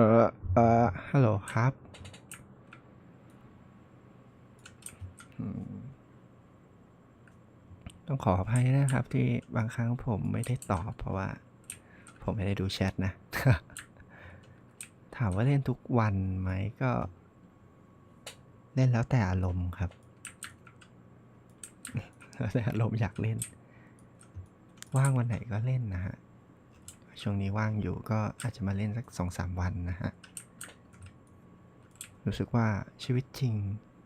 เออเออฮัลโหลครับต้องขออภัยนะครับ ที่บางครั้งผมไม่ได้ตอบเพราะว่า ผมไม่ได้ดูแชทนะ ถามว่าเล่นทุกวันไหมก็ เล่นแล้วแต่อารมณ์ครับ แล้วแต่อารมณ์อยากเล่น ว่างวันไหนก็เล่นนะฮะ ช่วงนี้ว่างอยู่ก็อาจจะมาเล่นสักสองสามวันนะฮะ รู้สึกว่าชีวิตจริง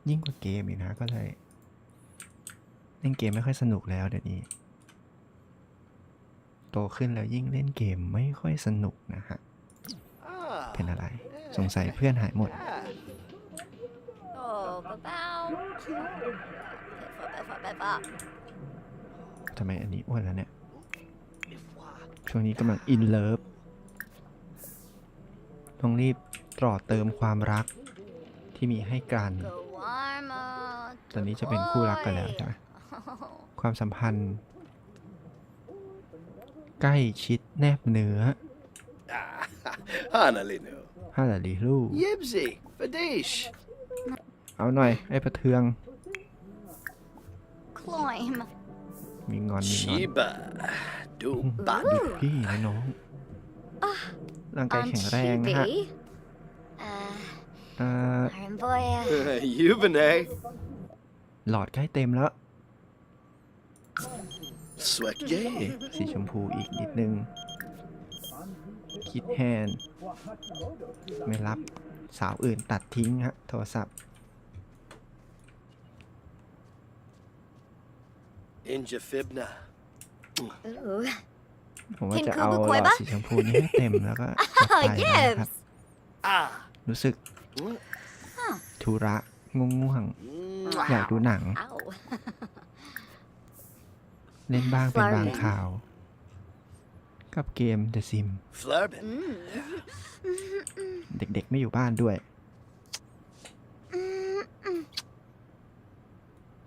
ยิ่งกว่าเกมอีกนะก็เลยเล่นเกมไม่ค่อยสนุกแล้วเดี๋ยวนี้ โตขึ้นแล้วยิ่งเล่นเกมไม่ค่อยสนุกนะฮะ เป็นอะไร สงสัยเพื่อนหายหมด Oh, babao. Befa, befa, befa. ทำไมอันนี้อ้วนแล้วเนี่ย ช่วงนี้กำลังอินเลิฟต้องรีบตรอเติมความรักที่มีให้กัน Go warmer. ตอนนี้จะเป็นคู่รักกันแล้วใช่ไหมความสัมพันธ์ ใกล้ชิดแนบเนื้อ Hanalinu. ห้าหลาลีลูก Yibsy. Fadish. เอาหน่อย ไอ้ประเทือง Climb. มีงอนมีงอน Shiba. Do ดุ bad. พี่นะน้องร่างกาย On แข็งแรงนะฮะ chibi. Uh, เอ่อ Iron boy. Yubine. หลอดใกล้เต็มแล้ว Swek เอ๊ะ J. สีชมพูอีกนิดนึง คิดแฮนด์ไม่รับสาวอื่นตัดทิ้งฮะ โทรศัพท์ Inja Fibna. Ooh. ผมว่า King จะเอา Kubu หลอด Koiba? สีชมพูนี้ให้เต็มแล้วก็จะไปแล้วนะครับ Ah. รู้สึกธุระง่วง ๆ อยากดูหนัง Ow. เล่นบ้างเป็นบาง Flirting ข่าว กับเกม The Sim Flurbin. Mm. เด็กๆไม่อยู่บ้านด้วย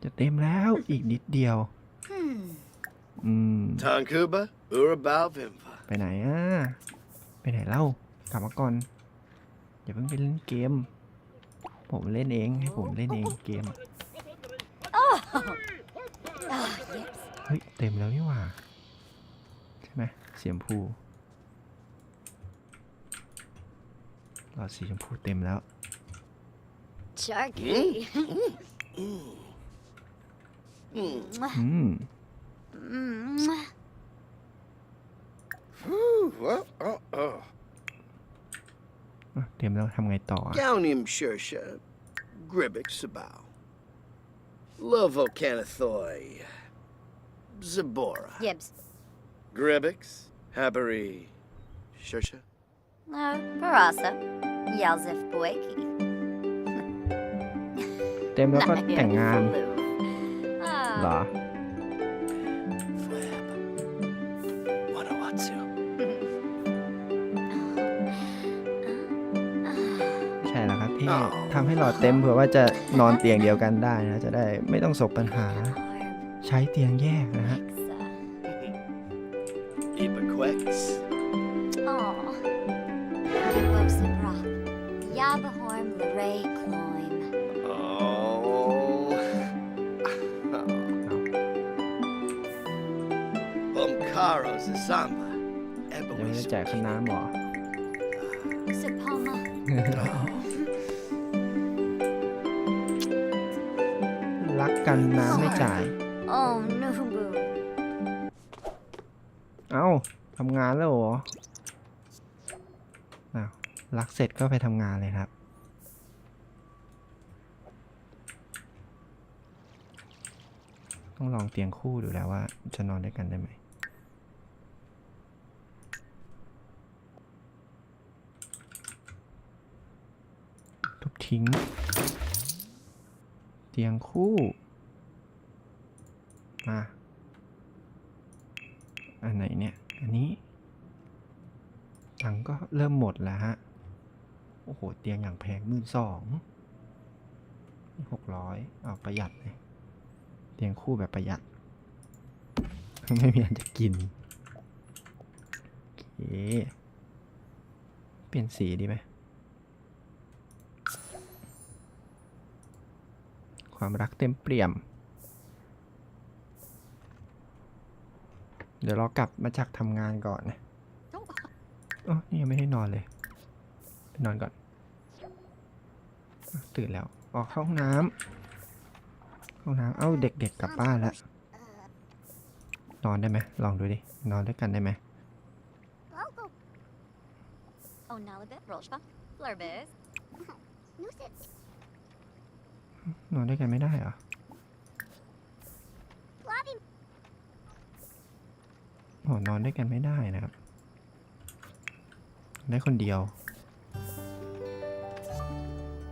จะเต็มแล้วอีกนิดเดียว Hmm. อืม Tankuba. Urabal Vimpa. ไปไหนอะ ไปไหนเล่ากลับมาก่อน อย่าเพิ่งไปเล่นเกม ผมเล่นเองให้ผมเล่นเองเกมอะ Oh, yes. เฮ้ย เต็มแล้วนี่หว่า ใช่ไหมสีชมพูหลอดสีชมพูเต็มแล้ว Sharky. Mm. อืม Mm. Ooh, well, oh, oh. อะเต็มแล้วทำไงต่ออะ Gownium Shersha. Gribik Sabao. Lovo Canathoi. Zabora. Gibbs. Gribix. Habari. Shersha. Uh, Barasa. Yalzif Boyki. เต็มแล้วก็แต่งงานเหรอ ที่อ๋อทำให้หลอดเต็มเผื่อว่าจะนอนเตียงเดียวกันได้นะ จะได้ไม่ต้องสบปัญหา ใช้เตียงแยกนะฮะ Ibequex. Aw. Gibbosa Brock. Yabahorm Ray Cloyne. Oh. Bumcaro Zazamba. ยังไม่ได้จ่ายค่าน้ำหรอ Sapoma. รักกันน้ำไม่จ่าย Oh, Nubu. เอ้าทำงานแล้วเหรออ้าวรักเสร็จก็ไปทำงานเลยครับ ต้องลองเตียงคู่ดูแล้วว่า จะนอนด้วยกันได้ไหมทุบทิ้ง เตียงคู่ มา อันไหนเนี่ย อันนี้ ตังก็เริ่มหมดแล้วฮะ โอ้โห เตียงอย่างแพงมื่นสองหกร้อยเอาประหยัดเลยเตียงคู่แบบประหยัด ไม่มีอันจะกิน โอเค เปลี่ยนสีดีไหม ความรักเต็มเปี่ยม เดี๋ยวเรากลับมาจากทำงานก่อนนะอ๋อนี่ยังไม่ได้นอนเลยไปนอนก่อนอะตื่นแล้ว ออกเข้าห้องน้ำห้องน้ำเอ้าเด็กๆกลับบ้านแล้ว นอนได้ไหมลองดูดิ นอนด้วยกันได้ไหม Oh, Nalabit, Roshba, Flurbis. นอนด้วยกันไม่ได้เหรอโอ้นอนด้วยกันไม่ได้นะครับ ได้คนเดียว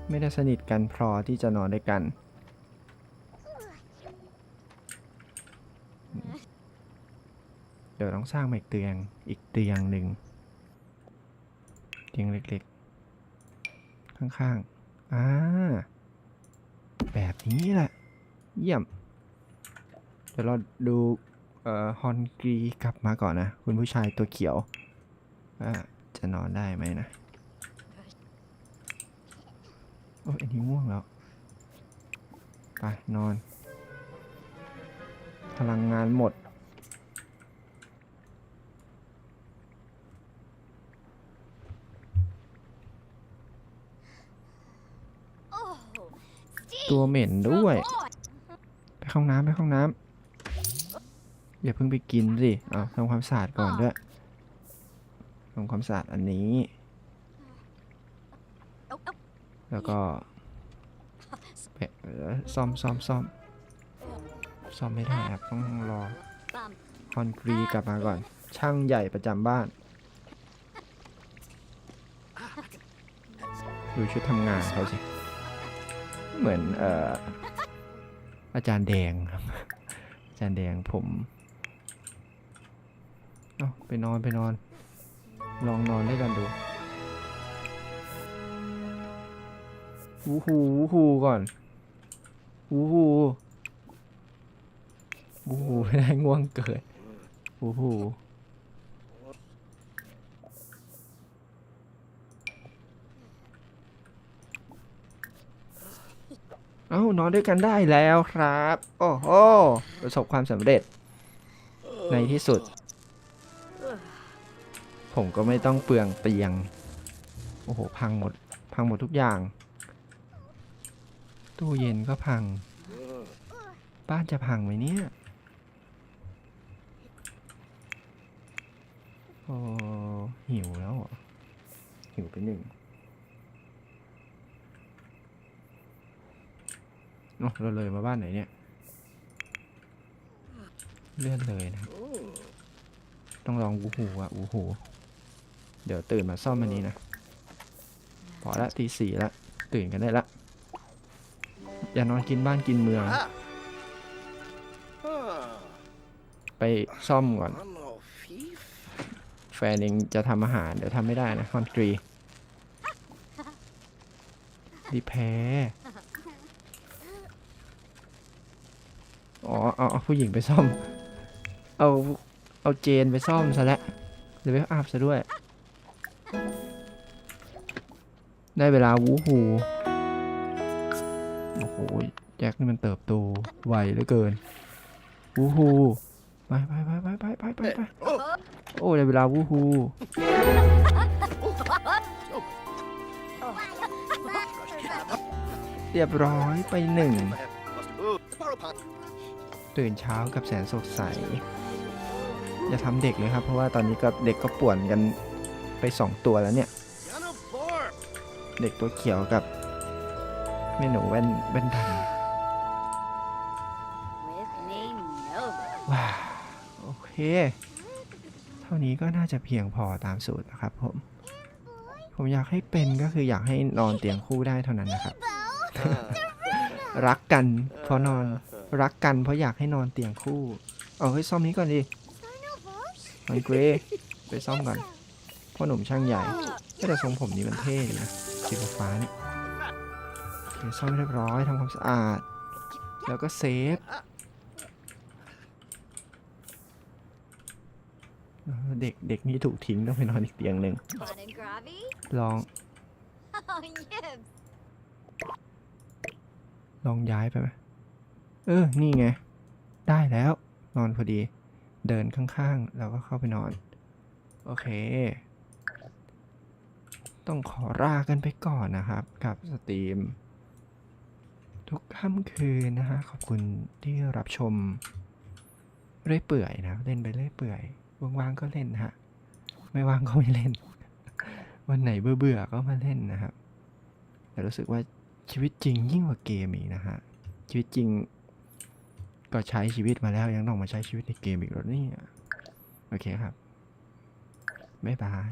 ไม่ได้สนิทกันพอที่จะนอนด้วยกัน เดี๋ยวต้องสร้างใหม่เตียงอีกเตียงหนึ่งเตียงเล็กๆ ข้างๆ อ่า แบบนี้แหละ เยี่ยม เดี๋ยวเราดูเอ่อฮอนกรีกลับมาก่อนนะ คุณผู้ชายตัวเขียวว่าจะนอนได้ไหมนะ โอ้ยอันนี้ง่วงแล้ว ไป นอน พลังงานหมด Oh, ตัวเหม็นด้วย ไปห้องน้ำไปห้องน้ำอย่าเพิ่งไปกินสิเอาทำความสะอาดก่อนด้วยทำความสะอาดอันนี้ แล้วก็แปซ่อมซ่อมซ่อมซ่อมไม่ได้ครับต้องรอคอนกรีกลับมาก่อน ช่างใหญ่ประจำบ้าน ดูชุดทำงานเขาสิ เหมือนเอ่ออาจารย์แดงครับ อาจารย์แดงผมเอาไปนอนไปนอน ลองนอนด้วยกันดูวูฮูวูฮูก่อนวูฮูวูฮูไม่ได้ง่วงเกิดวูฮู เอ้านอนด้วยกันได้แล้วครับ โอ้โหประสบความสำเร็จ ในที่สุด ผมก็ไม่ต้องเปลืองเตียง โอ้โห พังหมด พังหมดทุกอย่าง ตู้เย็นก็พัง บ้านจะพังไหมเนี่ย โอ้หิวแล้วหิวไปหนึ่งโอ้ เราเลยมาบ้านไหนเนี่ย เลื่อนเลยนะครับ ต้องลองอูหูอะอูหูเดี๋ยวตื่นมาซ่อมอันนี้นะ พอละตีสี่ละ ตื่นกันได้ละ อย่านอนกินบ้านกินเมือง ไปซ่อมก่อน แฟนเองจะทำอาหาร เดี๋ยวทำไม่ได้นะคอนกรีรีแพ้ เอาเอาผู้หญิงไปซ่อม เอาเอาเจนไปซ่อมซะแล้วเลเวลอัพซะด้วย ได้เวลาวูฮูโอ้โหแจ็คนี่มันเติบโตไวเหลือเกินวูฮูไปไปไปไปไปไปไปโอ้ได้เวลาวูฮูเรียบร้อยไปหนึ่ง ตื่นเช้ากับแสนสดใส อย่าทำเด็กเลยครับ เพราะว่าตอนนี้ก็เด็กก็ป่วนกันไปสองตัวแล้วเนี่ย Yana Bar. เด็กตัวเขียวกับแม่หนูแว่นแว่นด With me, Nova. ำว้าวโอเค เท่านี้ก็น่าจะเพียงพอตามสูตรนะครับผม ผมอยากให้เป็นก็คืออยากให้นอนเตียงคู่ได้เท่านั้นนะครับ รักกันเพราะนอน รักกันเพราะอยากให้นอนเตียงคู่ เอาเฮ้ยซ่อมนี้ก่อนดิมันเกรย์ไปซ่อมก่อนพ่อหนุ่มช่างใหญ่ก็แต่ทรงผมนี้มันเท่ดีนะสีฟ้าๆเนี่ยโอเคซ่อมให้เรียบร้อยทำความสะอาด แล้วก็เซฟเออเด็กเด็กนี่ถูกทิ้งต้องไปนอนอีกเตียงหนึ่ง Fun and grabby? ลอง Oh, yes. ลองย้ายไปไหม เออ นี่ไง ได้แล้ว นอนพอดี เดินข้างๆแล้วก็เข้าไปนอน โอเค ต้องขอลากันไปก่อนนะครับ กับสตรีม ทุกค่ำคืนนะฮะ ขอบคุณที่รับชม เรื่อยเปื่อยนะ เล่นไปเรื่อยเปื่อย ว่างๆ ก็เล่นฮะ ไม่ว่างก็ไม่เล่น วันไหนเบื่อๆ ก็มาเล่นนะครับ แต่รู้สึกว่าชีวิตจริงยิ่งกว่าเกมอีกนะฮะชีวิตจริง ก็ใช้ชีวิตมาแล้วยังต้องมาใช้ชีวิตในเกมอีกเหรอเนี่ยโอเคครับ บ๊ายบาย